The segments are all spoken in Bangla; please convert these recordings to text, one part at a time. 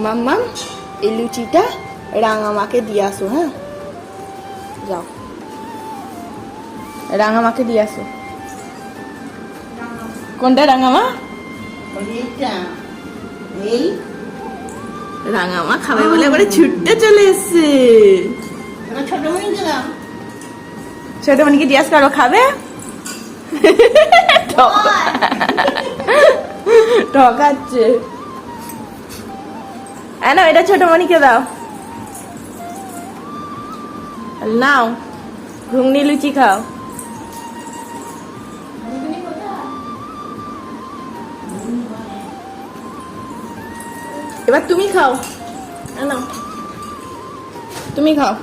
মাম্মাম এই লুচিটা রাঙামাকে দিয়ে আসো হ্যাঁ যাও রাঙামাকে দিয়ে আসো কোনটা রাঙামা এই রাঙামা খাবে বলে ছুটতে চলে এসছে ছোট মনে মনিকে জিজ্ঞাসা করো খাবে ঠকাচ্ছে না এটা ছোট মনিকে দাও। নাও, ঘুগনি, লুচি খাও। এবার তুমি খাও। নাও, তুমি খাও।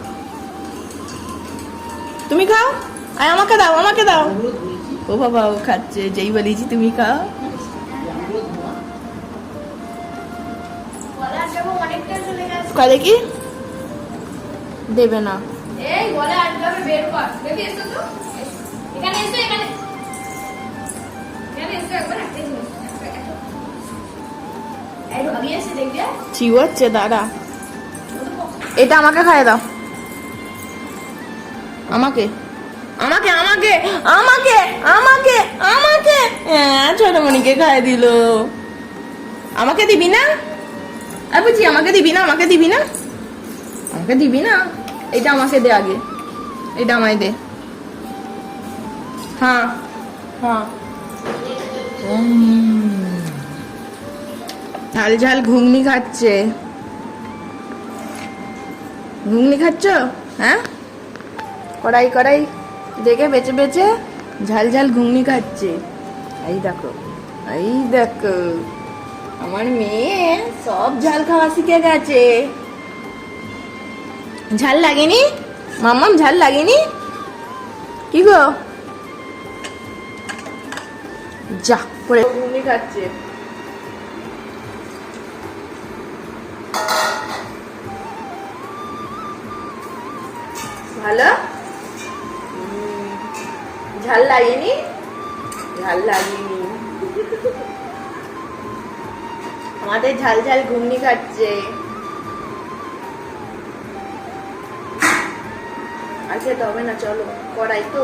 তুমি খাও? আর আমাকে দাও আমাকে দাও। ও বাবা, ও খাচ্ছে, যেই বলেছি তুমি খাও। কয় দেখি দেবে না। এই বলে আজকে বের কর। বেবি এসো তো। এখানে এসো এখানে। এখানে এসো একবার একটা জিনিস এই ভাবি এসে দেখবে। চিওচ্ছে দাঁড়া। এটা আমাকে খাইয়ে দাও। আমাকে? আমাকে আমাকে আমাকে আমাকে আমাকে। হ্যাঁ ছোটমণিকে খাইয়ে দিল। আমাকে দিবি না? বুঝি, আমাকে দিবি না, আমাকে দিবি না? আমাকে দিবি না? এটা আমাকে দে আগে। এটা আমায় দে। হ্যাঁ হ্যাঁ। ঝাল ঝাল ঘুগনি খাচ্ছে। ঘুগনি খাচ্ছ? হ্যাঁ? কড়াই কড়াই। দেখে বেঁচে বেছে ঝাল ঝাল ঘুগনি খাচ্ছে। এই দেখো এই দেখো। আমার মেয়ে সব ঝাল খাওয়া শিখে গেছে। ঝাল লাগেনি? মাম্মাম, ঝাল লাগেনি? কি গো? যা করে ঘুগনি খাচ্ছে। ভালো? ঝাল লাগেনি? ঝাল লাগেনি। আমাদের ঝাল ঝাল ঘুগনি খাচ্ছে। আর খেতে হবে না চলো কড়াই তো।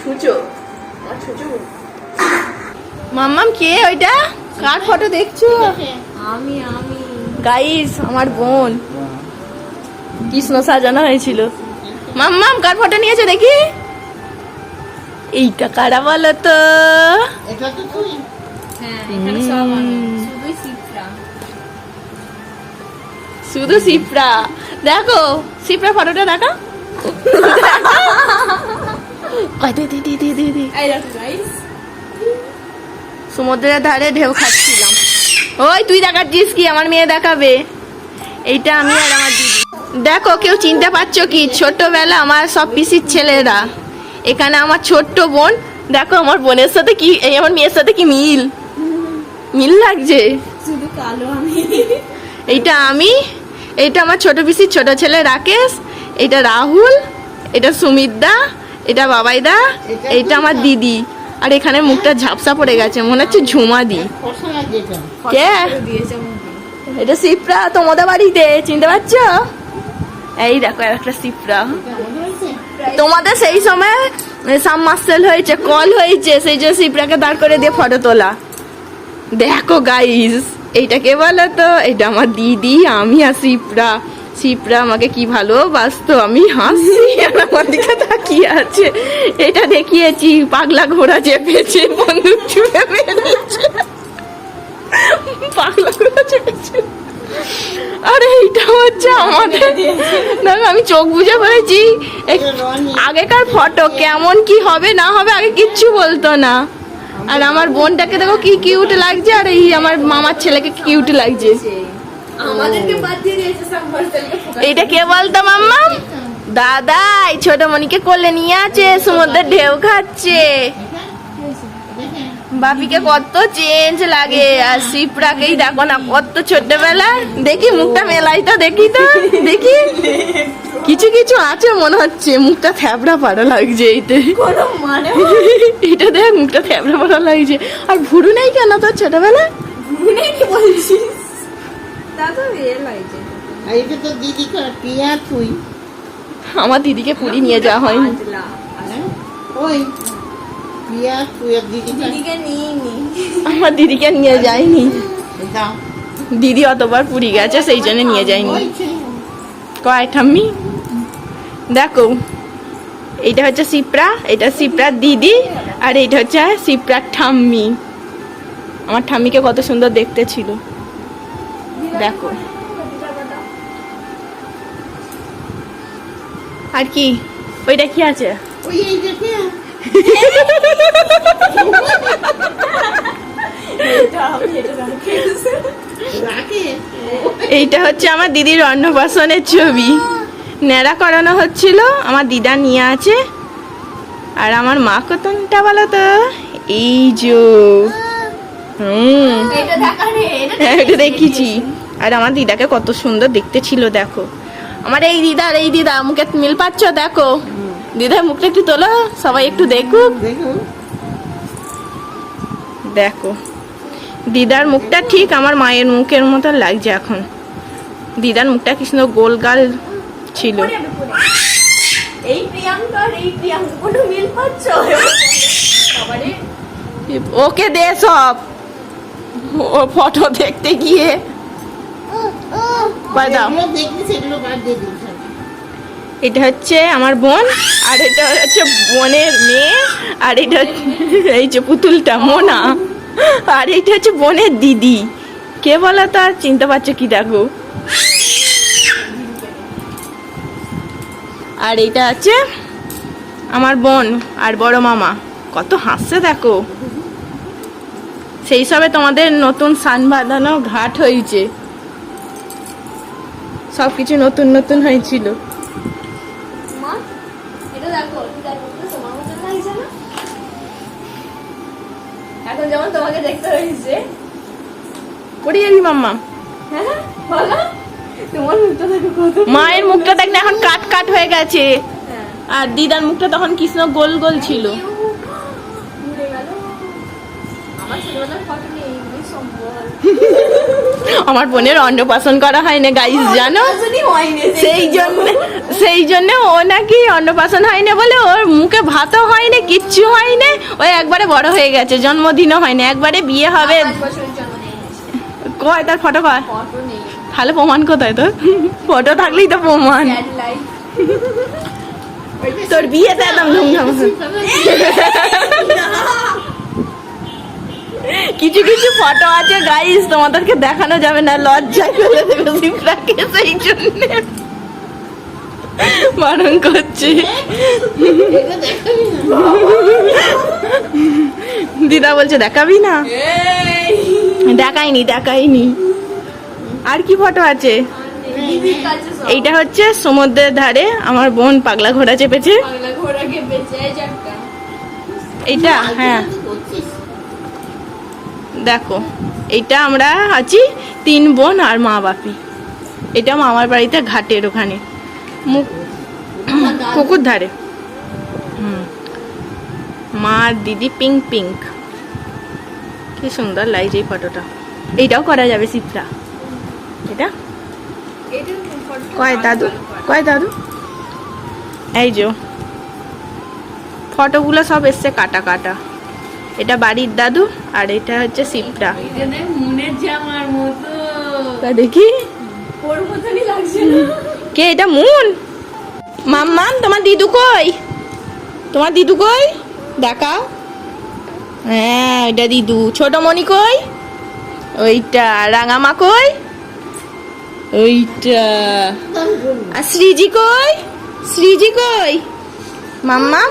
ছুচো আমার ছুচো। মাম্মাম কে ওইটা? কার ফটো দেখছ? আমি আমি। গাইস আমার বোন। কৃষ্ণ সাজানো হয়েছিল। মাম্মাম কার ফটো নিয়েছে দেখি? এইটা কারা বলো তো? এটা তো তুই হ্যাঁ এখানে সব আমি সিফরা শুধু সিপ্রা দেখো সিপ্রা ফটোটা দেখো? সমুদ্রের ধারে ঢেউ খাচ্ছিলাম। ওই তুই দেখাচ্ছিস কি? আমার মেয়ে দেখাবে। এইটা আমি আর আমার দিদি। দেখো কেউ চিনতে পারছ কি? ছোটবেলা আমার সব পিসির ছেলেরা। এখানে আমার ছোট্ট বোন। দেখো আমার বোনের সাথে কি এই আমার মেয়ের সাথে কি মিল? মিল লাগছে? শুধু কালো আমি। এইটা আমি। এইটা আমার ছোট পিসির ছোট ছেলে রাকেশ। এটা রাহুল। এটা সুমিতদা। এটা বাবাইদা। এইটা আমার দিদি। আর এখানে মুখটা ঝাপসা পড়ে গেছে। মনে হচ্ছে ঝুমা দি কে? এটা সিপ্রা তোমাদের বাড়িতে। চিনতে পারছ? এই দেখো একটা সিপ্রা তোমাদের সেই সময় সাবমার্সেল হয়েছে, কল হয়েছে, সেই জন্য সিপ্রাকে দাঁড় করে দিয়ে ফটো তোলা। দেখো গাইস এইটা কে বলো তো? এটা আমার দিদি, আমি আর সিপ্রা সিপ্রা আমাকে কি ভালোবাসতো? আমি হাসি। আর আমার দিকে তাকিয়ে আছে। এটা দেখিয়েছি, পাগলা ঘোড়া চেপেছে, বন্দুক ছুঁড়ে পাগলা ঘোড়া চেপেছে। আরে এইটা হচ্ছে আমাদের। দেখো আমি চোখ বুঝে বলেছি আগেকার ফটো কেমন কি হবে না হবে আগে কিচ্ছু বলতো না। আর আমার বোনটাকে দেখো কি কিউট লাগছে আর এই আমার মামার ছেলেকে কিউট লাগছে। এইটা কে বলতো মাম্মা? দাদা এই ছোট মনিকে কোলে নিয়ে আছে সমুদ্রের ঢেউ খাচ্ছে। বাপিকে কত চেঞ্জ লাগে আর শিপ্রাকেই দেখো না কত ছোটবেলা দেখি মুখটা মেলাই তো দেখি তো দেখি। কিছু কিছু আছে মনে হচ্ছে মুখটা থ্যাবড়া পাড়া লাগছে এইতে। কোনো মানে এটা দেখ মুখটা থ্যাবড়া পাড়া লাগছে। আর ভুরু নেই কেন তোর ছোটবেলা আমার দিদিকে পুরী নিয়ে যাওয়া হয়নি। হ্যাঁ? ওই। আমার দিদিকে নিয়ে যায়নি দিদি অতবার পুরী গেছে সেই জন্য নিয়ে যায়নি কয় ঠাম্মি দেখো এইটা হচ্ছে সিপ্রা এটা সিপ্রার দিদি আর এইটা হচ্ছে সিপ্রার ঠাম্মি আমার ঠাম্মিকে কত সুন্দর দেখতে ছিল দেখো আর কি ওইটা কি আছে ওই এই রাখে এইটা হচ্ছে আমার দিদির অন্নপ্রাশনের ছবি। ন্যাড়া করানো হচ্ছিল আমার দিদা নিয়ে আছে। আর আমার মা কতনটা বলো তো? এই যো। হুম। এটা হ্যাঁ, এটা দেখিছি। আর আমার দিদাকে কত সুন্দর দেখতে ছিল দেখো। আমার এই দিদার এই দিদা মুখে মিল পাচ্ছ? দেখো। দিদার মুখটা একটু তোলো সবাই একটু দেখুক। দেখো। দিদার মুখটা ঠিক আমার মায়ের মুখের মতো লাগছে এখন। দিদার মুখটা কি সুন্দর গোল গাল ছিল। পরে আমি পরে। এই প্রিয়াঙ্কা এই প্রিয়াঙ্কা কোনো মিল পাচ্ছ? ওকে দে সব। ও ফটো দেখতে গিয়ে এটা হচ্ছে আমার বোন আর এটা হচ্ছে বোনের মেয়ে আর এটা এই যে পুতুলটা মোনা। আর এটা হচ্ছে বোনের দিদি। কে বলো তো আর চিনতে পারছ কি দেখো? আর এইটা আছে আমার বোন আর বড় মামা। কত হাসছে দেখো। সেই সবে তোমাদের নতুন সান বাঁধানো ঘাট হয়েছে। সব কিছু নতুন নতুন হয়েছিল। এখন যেমন তোমাকে দেখতে হয়েছে। পড়ে যাবি মাম্মা। হ্যাঁ মায়ের মুখটা দেখ না এখন কাট কাট হয়ে গেছে। হ্যাঁ। আর দিদার মুখটা তখন কৃষ্ণ গোল গোল ছিল। আমার ছোটবেলার ফটো নেই। আমার বোনের অন্নপ্রাশন করা হয় না গাইস জানো? সেই জন্য। সেই জন্য ও নাকি অন্নপ্রাশন হয় না বলে ওর মুখে ভাতও হয় না কিচ্ছু হয় না ও একবারে বড় হয়ে গেছে জন্মদিনও হয় না একবারে বিয়ে হবে। কয় তার ফটো কয়? তাহলে প্রমাণ কোথায় তোর? ফটো থাকলেই তো প্রমাণ। তোর বিয়েতে একদম ধুমধাম। কিছু কিছু ফটো আছে গাইস তোমাদেরকে দেখানো যাবে না লজ্জায় ফেলে দেবে সিমরাকে সেই জন্য। বারণ করছে। দিদা বলছে দেখাবি না? দেখাইনি দেখাইনি। আর কি ফটো আছে? এইটা হচ্ছে সমুদ্রের ধারে আমার বোন পাগলা ঘোড়া চেপেছে। এইটা হ্যাঁ। দেখো এইটা আমরা আছি তিন বোন আর মা বাপি। এটা মামার বাড়িতে ঘাটের ওখানে। মুখ পুকুর ধারে। হুম। মা আর দিদি পিঙ্ক পিঙ্ক। কি সুন্দর লাগছে এই ফটোটা। এইটাও করা যাবে চিত্রা এটা এটা? কয় দাদু? কয় দাদু? এই যে। ফটোগুলো সব এসছে কাটা কাটা। এটা বাড়ির দাদু আর এটা হচ্ছে তা দেখি। কে এটা মুন? মাম্মাম তোমার দিদু কই? তোমার দিদু কই? দেখাও। হ্যাঁ এটা দিদু। ছোট মনি কই? ওইটা। রাঙামা কই? ওইটা। আর শ্রীজি কই? শ্রীজি কই? মাম্মা